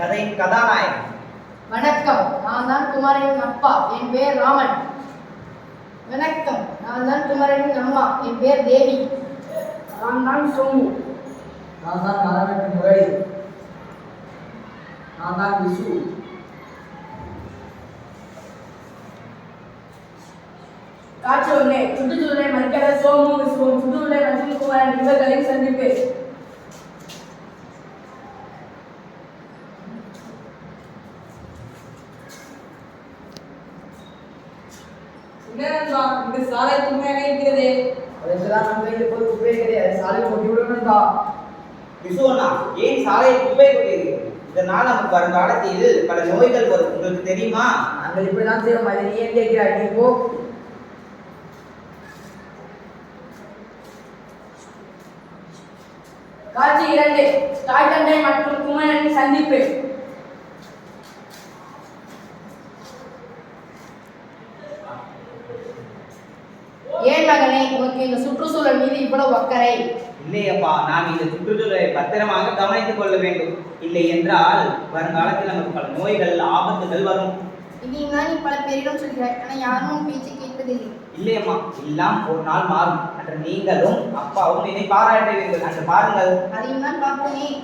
கதையின் கதாநாயகன் வணக்கம். நான் தான் குமாரனின் அப்பா என் பேர் ராமன். வணக்கம். நான் தான் குமாரனின் அம்மா என் பேர் தேவி. நான் தான் சோமு. நான் தான் மரவெட்டு முரளி. நான் தான் விசு காட்சி ஒன்று சுற்றுச்சூழலை மதிக்காத சோமு விசுவும் சுற்றுச்சூழலை ரஜினிகுமாரன் இவர்களின் சந்திப்பு இந்த சாலை தூய்மையாக இருக்கிறதே. அதற்குதான் நம் கையில் போய் குப்பை அதை சாலையில் கொட்டி விடணும் தான் விசுவனா ஏன் சாலையை குப்பை கொட்டியிருக்கிறது? இதனால் நமக்கு வருங்காலத்தில் பல நோய்கள் வரும். உங்களுக்கு தெரியுமா? நாங்கள் இப்படிதான் செய்வோம். அதை நீ ஏன் கேட்கிறாய்? நீ போ. காட்சி இரண்டு. மற்றும் குமரனின் சந்திப்பு. ஏன் மகனே உனக்கு இந்த சுற்றுச்சூழல் மீது இவ்வளவு அக்கறை? இல்லையப்பா நாம் இந்த சுற்றுச்சூழலை பத்திரமாக கவனித்துக் கொள்ள வேண்டும். இல்லை என்றால் வருங்காலத்தில் நமக்கு பல நோய்கள் ஆபத்துகள் வரும். இதையும் நீ பல பேரிடம் சொல்கிறாய் ஆனால் யாரும் பேச்சை கேட்பதில்லை. இல்லையம்மா எல்லாம் ஒரு நாள் மாறும். அன்று நீங்களும் அப்பாவும் என்னை பாராட்டுவீர்கள். அன்று பாருங்கள். அதையும் தான் பார்ப்பேனே.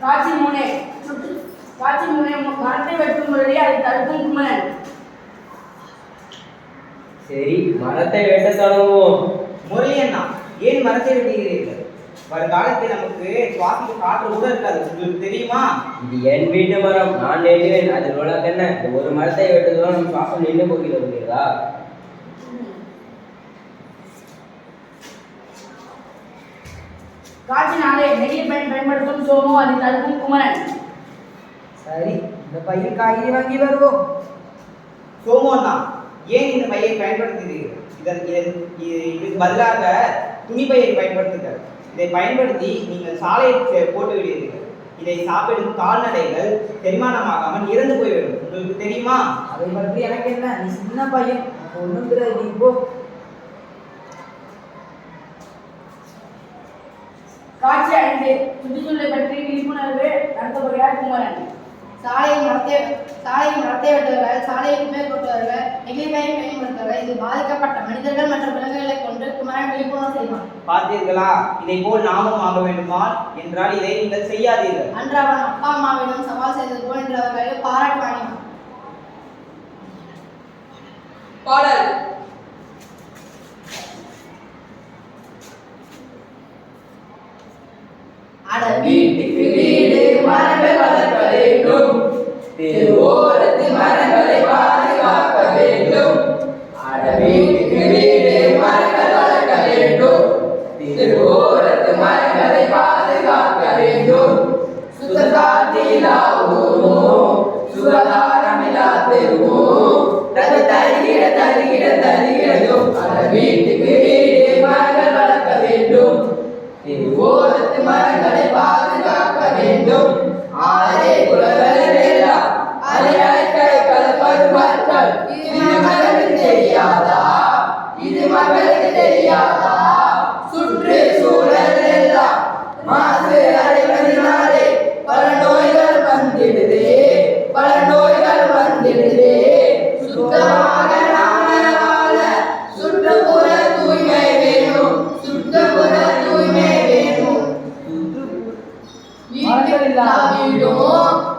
காட்சி மூணு சுற்று. காட்சி மரத்தை வெட்டும் முறையை அதை தடுக்கும் குமரன். சரி மரத்தை வெட்ட தொடங்குவோம். முரளி அண்ணா ஏன் மரத்தை வெட்டுகிறீர்கள்? வருங்காலத்தில் நமக்கு சுவாசிக்க காற்று கூட இருக்காது. உங்களுக்கு தெரியுமா? இது என் வீட்டு மரம். நான் நெடுவேன் அதில் உனக்கு என்ன? ஒரு மரத்தை வெட்டுவதோ நம் சுவாசம் நின்று போகிறதா காட்சி நாளை நெகிழி பயன் பயன்படுத்தும் சோமு அதை தடுக்கும் குமரன். சரி இந்த பையில் காய்கறி வாங்கி வருவோம். சோமு அண்ணா ஏன் இந்த பையை பயன்படுத்துகிறீர்கள்? இதன் இதன் இது- இதுக்கு பதிலாக துணி பையை பயன்படுத்துங்கள். இதை பயன்படுத்தி நீங்கள் சாலையை போட்டு விடுவீர்கள் இதை சாப்பிடும் கால்நடைகள் செரிமானமாகாமல் இறந்து போய்விடும். உங்களுக்கு தெரியுமா? அதை பற்றி எனக்கு என்ன? நீ சின்ன பையன். ஒன்றும் தெரியாது. நீ போ. காட்சி ஐந்து சுற்றுச்சூழலை பற்றி விழிப்புணர்வு நடத்தப்படுகிறார் குமரன். சாலையை மரத்தை சாலையை மரத்தை வெட்டுவர்கள் சாலையை குப்பை கொட்டுவர்கள் நெகிழி பயன் பயன்படுத்துவர்கள் இது பாதிக்கப்பட்ட மனிதர்கள் மற்றும் விலங்குகளை கொண்டு குமரன் விழிப்புணர்வு செய்வான். பார்த்தீர்களா? இதை போல் நாமும் ஆக வேண்டுமா? என்றால் இதை நீங்கள் செய்யாதீர்கள். அன்று அவன் அப்பா அம்மாவிடம் சவால் செய்தது போல் என்று அவர்களை பாராட்டு வாங்கினான். பாடல். அட வீட்டுக்கு தருகிற தருகிறதும் அட வீட்டுக்கு வீடு மரங்கள் வளர்க்க வேண்டும். இது திருவோரத்து மரங்களை பாதுகாக்க வேண்டும். ஆரே குலங்கள் எல்லாம் அதை கலப்பது கலப்படுவார்கள் இது மகளுக்கு தெரியாதா? இது மகளுக்கு தெரியாதா? சுற்று சூழல் எல்லாம் மாசு ದಾವಿಡೋ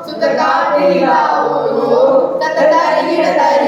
ಸುತ ಕಾಟಿಲಾವು ತತಡ ಈಡದಾರಿ